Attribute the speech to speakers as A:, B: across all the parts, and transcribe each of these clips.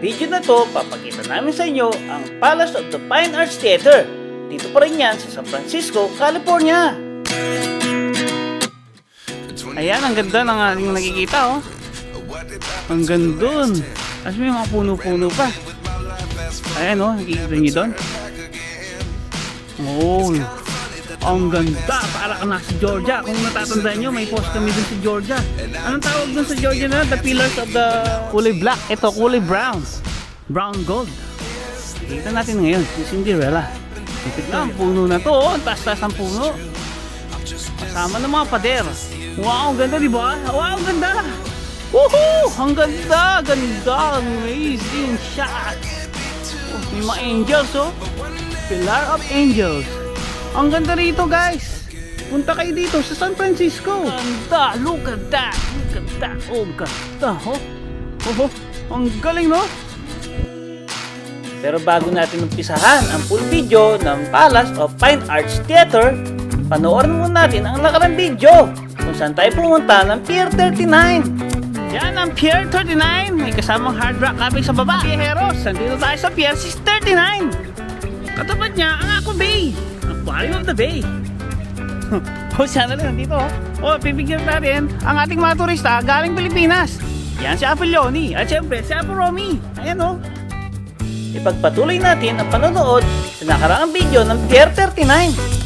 A: video na to, papakita namin sa inyo ang Palace of the Fine Arts Theater. Dito pa rin yan sa San Francisco, California. Ayan, ang ganda ng ating nakikita oh. Ang gandun. Tapos may mga puno-puno pa. Ayan oh, nakikita niyo doon? Oh, ang ganda. Para ka nasa Georgia. Kung natatandaan nyo, may post kami dun sa Georgia. Anong tawag dun sa Georgia na? The pillars of the kulay black. Ito, kulay brown. Brown gold. Kita natin ngayon, si Cinderella. Ipit na, ang puno na to. Oh, ang taas-taas ang puno. Kasama ng mga pader. Wow, ganda, di ba? Wow, ganda! Woohoo! Ang ganda! Ganda! Amazing shot! Oh, may mga angels, oh. Pillar of Angels. Ang ganda rito, guys. Punta kayo dito sa San Francisco. Ganda! Look at that! Look at that! Oh, ganda, oh. Oh, oh. Ang galing, no? Pero bago natin umpisahan ang full video ng Palace of Fine Arts Theater, panoorin muna natin ang nakarang video kung saan tayo pumunta ng Pier 39. Yan ang Pier 39. May kasamang hard rock cafe sa baba. Viajeros, nandito tayo sa Pier 639. Katapat niya ang Aqua Bay. Aquarium of the Bay. o siya na lang nandito. O, pipigyan natin ang ating mga turista galing Pilipinas. Yan si Apelioni. At syempre, si Apo Romy. Ayan o. Ipagpatuloy natin ang panonood sa nakaraang video ng Pier 39.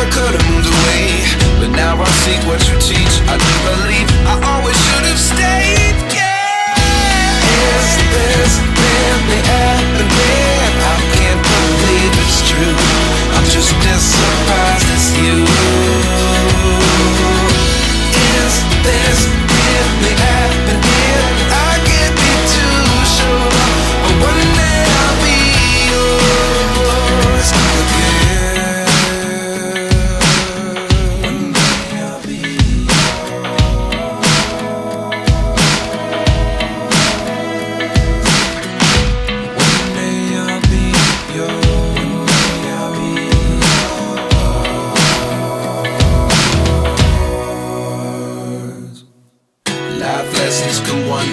B: Never could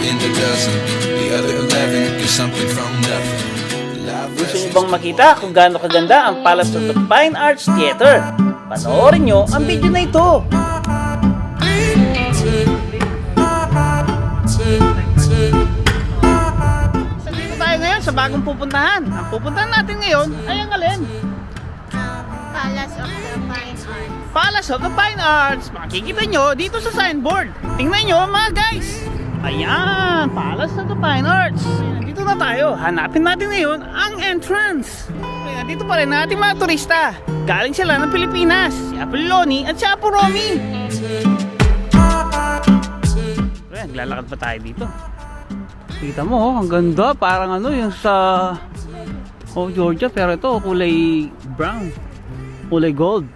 B: in a dozen. The other eleven get something from nothing.
A: Gusto niyo bang makita kung gaano kaganda ang Palace of the Fine Arts Theater? panoorin nyo ang video na ito. Dito tayo ngayon sa bagong pupuntahan. Ang pupuntahan natin ngayon ay ang alin?
C: Palace of the Fine Arts.
A: Palace of the Fine Arts. Makikita nyo dito sa signboard. Tingnan nyo mga guys. Ayan, Palace of the Fine Arts. Dito na tayo. Hanapin natin ngayon ang entrance. Kaya dito pa rin natin mga turista. Galing sila ng Pilipinas. Si Apoloni at si Apo Romy. Kaya naglalakad pa tayo dito. Kita mo, oh, ang ganda. Parang ano yung sa... Oh, Georgia. Pero ito, kulay brown. Kulay gold.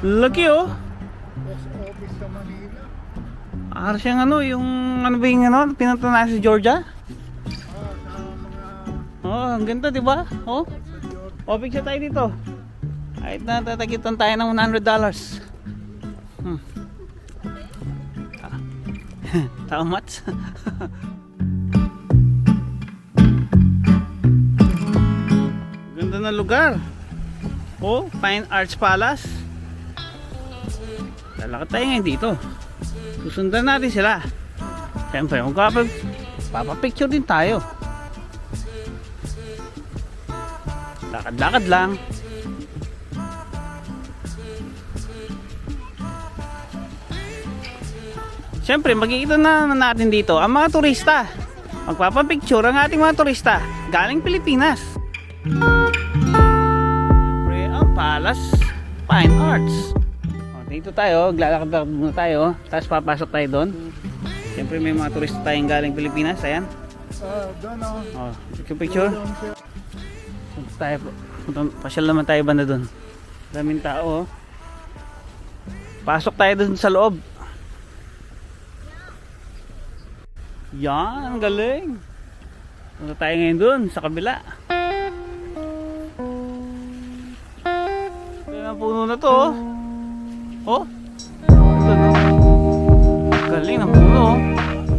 A: Laki oh. Para siyang ano, yung ano ba yung ano, pinunta na sa Georgia? Oh, ang ganda, di ba? Oh. Oh, picture tayo dito. Kahit na tatagitan tayo ng $100. Hmm. How much? Ganda ng lugar. Oh, Fine Arts Palace. Lalakad tayo ngayon dito. Susundan natin sila. Siyempre, magpapag papapicture din tayo. Lakad-lakad lang. Siyempre, makikita na natin dito ang mga turista. Magpapapicture ang ating mga turista galing Pilipinas. Siyempre, ang Palace Fine Arts. Dito tayo, glalakad muna tayo. Tapos papasok tayo doon. Siyempre, may mga turista tayong galing Pilipinas. Ayan.
D: Ah, doon ako.
A: O, picture picture. Punta tayo. Punta- Pasyal naman tayo banda doon. Daming tao. oh. Pasok tayo doon sa loob. Yan, galing. Punta tayo ngayon doon sa kabila. Yan ang puno na to. Oh. Oh. Galing ng puno. oh.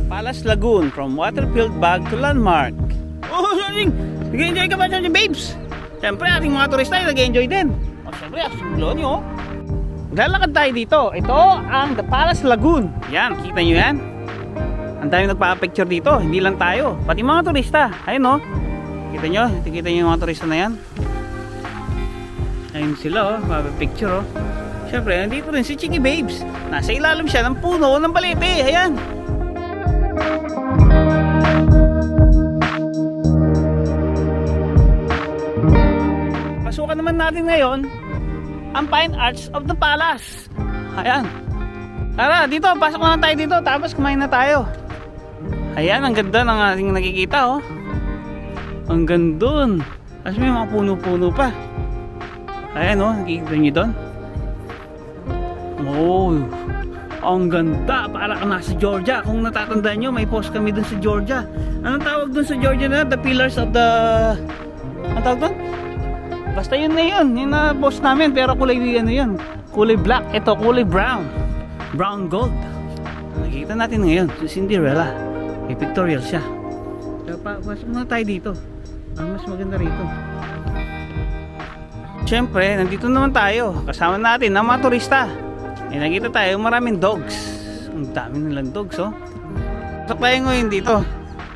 A: Palace Lagoon from Waterfield Bag to Landmark. Oh, sorry. Nag-enjoy ka ba dyan, babes? Siyempre, ating mga turista ay nag-enjoy din. O, siyempre, at sulo nyo. Lalakad tayo dito. Ito ang The Palace Lagoon. Yan, kita nyo yan? Ang dami nagpa-picture dito. Hindi lang tayo. Pati mga turista. Ayun, oh. Kita nyo? Kita nyo yung mga turista na yan? Ayun sila, oh. Mapapicture, oh. Siyempre, nandito rin si Chiki Babes. Nasa ilalim siya ng puno ng balete. Ayan. Pasukan naman natin ngayon ang Fine Arts of the Palace. Ayan. Tara, dito, pasok na tayo dito, tapos kumain na tayo. Ayan, ang ganda ng ating nakikita, oh. Ang gandun. Tapos may mga puno-puno pa. Ayan, oh, nakikita niyo doon? Oh, ang ganda. Para ka nasa Georgia. Kung natatandaan nyo, may post kami dun sa Georgia. Anong tawag dun sa Georgia na? The Pillars of the... Anong tawag dun? Basta yun na yun. Yung na post namin. Pero kulay ano yun. Kulay black. Ito, kulay brown. Brown gold. Nakikita natin ngayon. Si Cinderella. May pictorial siya. Pasok muna tayo dito. Ang mas maganda rito. Siyempre, nandito naman tayo. Kasama natin ang mga turista. May nakita tayo maraming dogs. Ang dami nilang dogs, oh. Pasok tayo ngayon dito.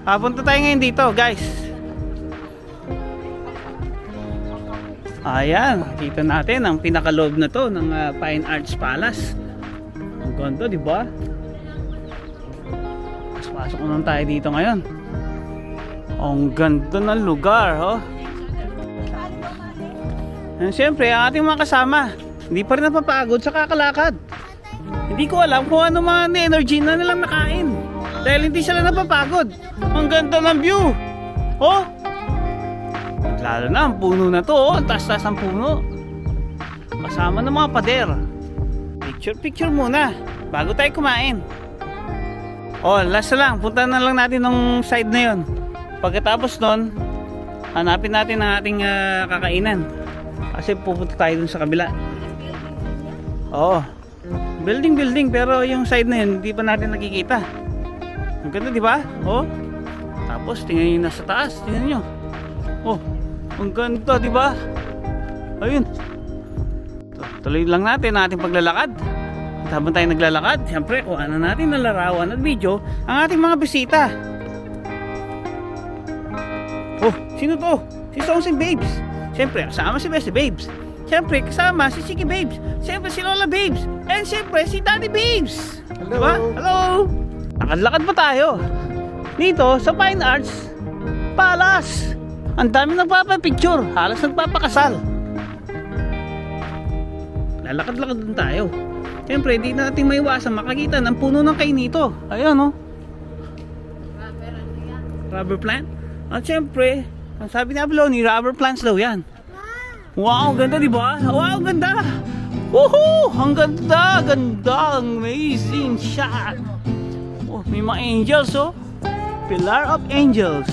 A: Papunta tayo ngayon dito, guys. Ayan, kita natin ang pinakaloob na to ng ah, Fine Arts Palace. Ang ganda, di ba? Mas pasok naman tayo dito ngayon. Ang ganda ng lugar, oh. And siyempre, ang ating mga kasama, hindi pa rin napapagod sa kakalakad. Hindi ko alam kung ano mga energy na nilang nakain. Dahil hindi sila napapagod. Ang ganda ng view. Oh! Lalo na, ang puno na to. Oh. Ang taas-taas ang puno. Kasama ng mga pader. Picture-picture muna. Bago tayo kumain. Oh, last lang. Punta na lang natin ng side na yon. Pagkatapos nun, hanapin natin ang ating ah, kakainan. Kasi pupunta tayo dun sa kabila. Oo. Building building pero yung side na yun hindi pa natin nakikita. Ang ganda di ba? Oh. Tapos tingnan niyo nasa taas, tingnan niyo. Oh. Ang ganda di ba? Ayun. tuloy lang natin ang ating paglalakad. At habang tayo naglalakad, siyempre, kuha na natin ng larawan at video ang ating mga bisita. Oh, sino to? Si Sonsin Babes. Siyempre, kasama si Bessie Babes. Siyempre, kasama si Chiki Babes. Siyempre, si Lola Babes. And siyempre, si Daddy Babes.
D: Hello.
A: Diba? Hello! Lakad-lakad pa tayo. Dito, sa Fine Arts Palace. Ang dami nagpapapicture. Halos nagpapakasal. Lalakad-lakad din tayo. Siyempre, di natin maiwasan makakita ng puno ng kainito. Ayan, oh. Rubber plant. At siyempre, ang sabi ni Abloni, rubber plants daw yan. Wow, ganda di ba? Wow, ganda! Woohoo! Ang ganda! Ganda! Amazing shot! Oh, may mga angels oh. Pillar of Angels.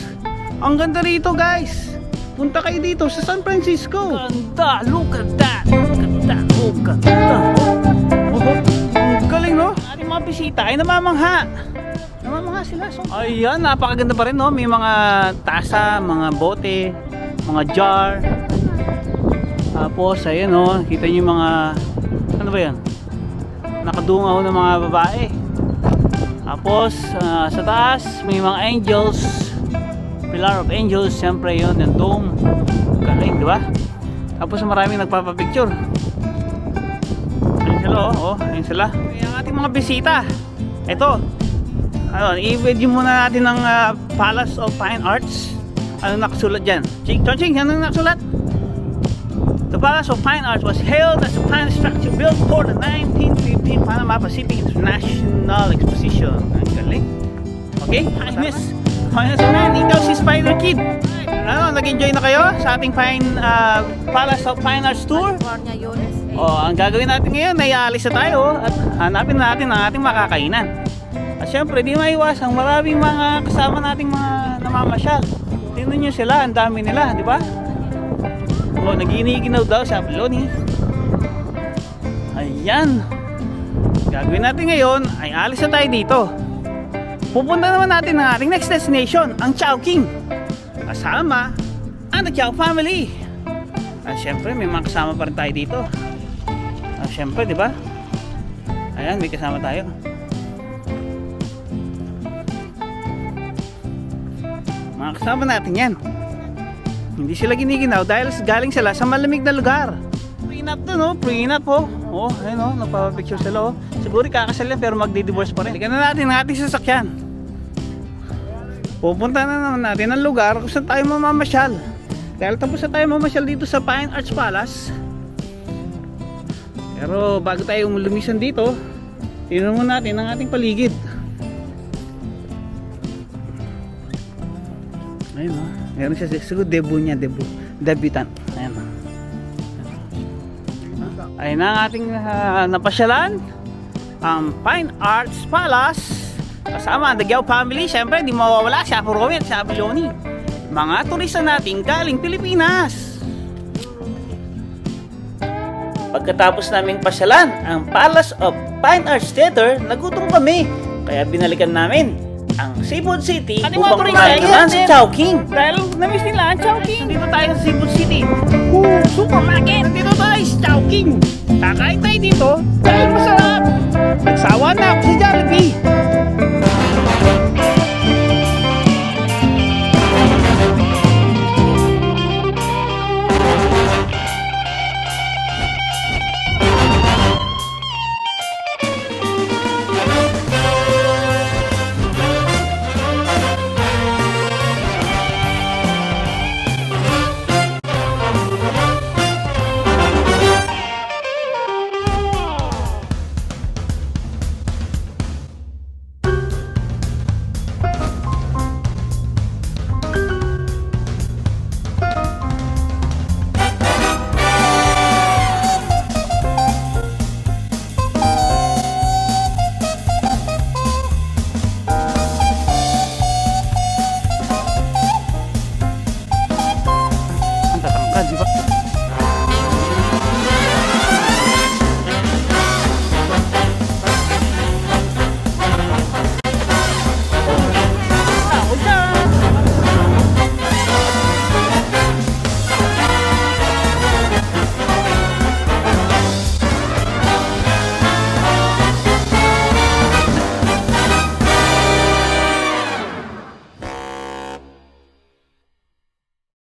A: Ang ganda rito guys. Punta kayo dito sa San Francisco. Ganda! Look at that! Look at that! Oh, ganda! Oh, oh, ang galing no? Ating mga bisita ay namamangha. Namamangha sila. So, ayan, napakaganda pa rin no. May mga tasa, mga bote, mga jar. Tapos, ayan no. Kita niyo yung mga, ano ba yan? Nakadungaw ng mga babae. Tapos, ah, sa taas, may mga angels. Pillar of Angels, siyempre yun, yung dome. Galing, di ba? Tapos maraming nagpapapicture. Ayun sila, oh. oh ayun sila. Yung ating mga bisita. Ito. Ano, i-video muna natin ng ah, Palace of Fine Arts. Ano nakasulat dyan? Ching, Ching, ano nakasulat? Palace of Fine Arts was hailed as a planned structure built for the 1915 Panama Pacific International Exposition. Ang galing. Okay? Hi, Miss. Minus man, ikaw si Spider Kid. Ano, nag-enjoy na kayo sa ating Fine ah, Palace of Fine Arts Tour?
C: California, USA.
A: Oh, ang gagawin natin ngayon, ay aalis na tayo at hanapin natin ang ating makakainan. At syempre, di maiwasang maraming mga kasama nating mga namamasyal. Tingnan nyo sila, ang dami nila, di ba? Oh, naginiginaw daw sa Abloni. Ayan. Gagawin natin ngayon ay alis na tayo dito. Pupunta naman natin ang ating next destination, ang Chowking. Kasama ang The Chow Family. At syempre, may mga kasama pa rin tayo dito. Ah, syempre, di ba? Ayan, may kasama tayo. Mga kasama natin yan. Hindi sila giniginaw dahil galing sila sa malamig na lugar. Prenup to no, prenup po. Oh, ayun oh, nagpapapicture sila oh. Siguro kakasal yan pero magdi-divorce pa rin. Tingnan na natin ang ating sasakyan. Pupunta na naman natin ang lugar kung saan tayo mamamasyal. Dahil tapos na tayo mamasyal dito sa Pine Arts Palace. Pero bago tayo lumisan dito, tingnan muna natin ang ating paligid. Meron siya siguro debut niya, debut. Debutant. Ayan o. Ayun na ang ating ah, napasyalan. Ang Fine Arts Palace. Kasama ang Dagyao family. Siyempre, di mawawala si Apo si Apo Leonie. Mga turista nating galing Pilipinas. Pagkatapos naming pasyalan ang Palace of Fine Arts Theater, nagutom kami. Kaya binalikan namin ang Cebu City upang kumain naman sa Chowking. Dahil namiss nila ang Chowking. Dito tayo sa Cebu City. Woo! Supermarket! Dito tayo sa Chowking. Kakain tayo dito dahil masarap. Nagsawa na ako sa